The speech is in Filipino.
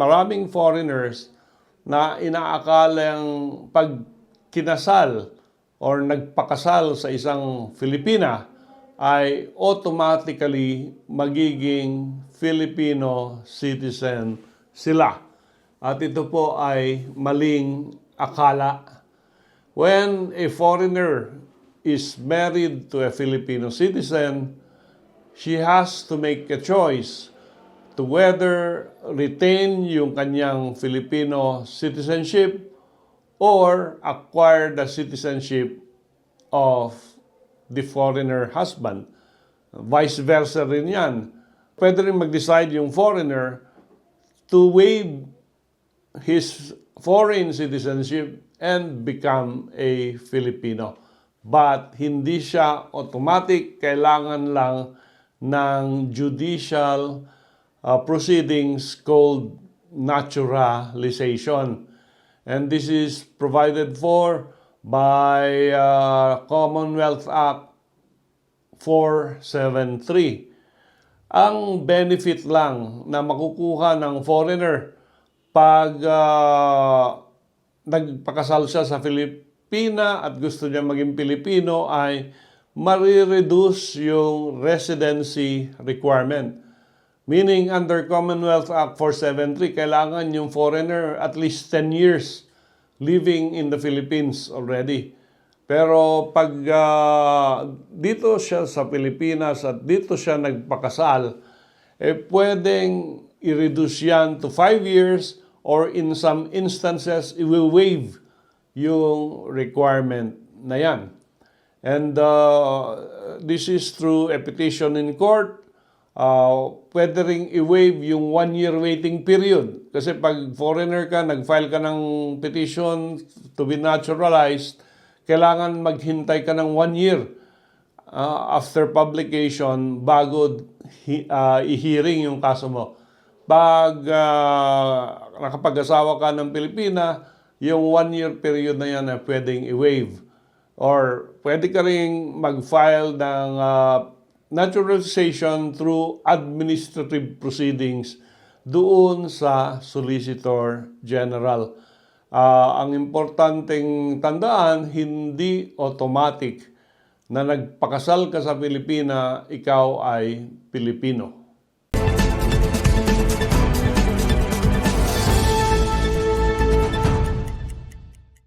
maraming foreigners na inaakalang pag kinasal or nagpakasal sa isang Filipina ay automatically magiging Filipino citizen sila. At ito po ay maling akala. When a foreigner is married to a Filipino citizen, she has to make a choice to whether retain yung kanyang Filipino citizenship or acquire the citizenship of the foreigner husband. Vice versa rin yan. Pwede rin mag-decide yung foreigner to waive his foreign citizenship and become a Filipino. But hindi siya automatic, kailangan lang ng judicial uh, proceedings called naturalization. And this is provided for by uh, Commonwealth Act 473. Ang benefit lang na makukuha ng foreigner pag uh, nagpakasal siya sa Filipina at gusto niya maging Pilipino ay marireduce yung residency requirement. Meaning, under Commonwealth Act 473, kailangan yung foreigner at least 10 years living in the Philippines already. Pero pag ah, dito siya sa Pilipinas at dito siya nagpakasal, eh pwedeng i-reduce yan to 5 years or in some instances, i-waive yung requirement na yan. And uh, this is through a petition in court. Uh, pwede ring i-waive yung one-year waiting period. Kasi pag foreigner ka, nag-file ka ng petition to be naturalized, kailangan maghintay ka ng one year uh, after publication bago uh, i-hearing yung kaso mo. Pag uh, nakapag-asawa ka ng Pilipina, yung one-year period na yan na pwedeng i-waive. Or pwede ka rin mag-file ng uh, naturalization through administrative proceedings doon sa Solicitor General. Ah, ang importanteng tandaan, hindi automatic na nagpakasal ka sa Pilipina, ikaw ay Pilipino.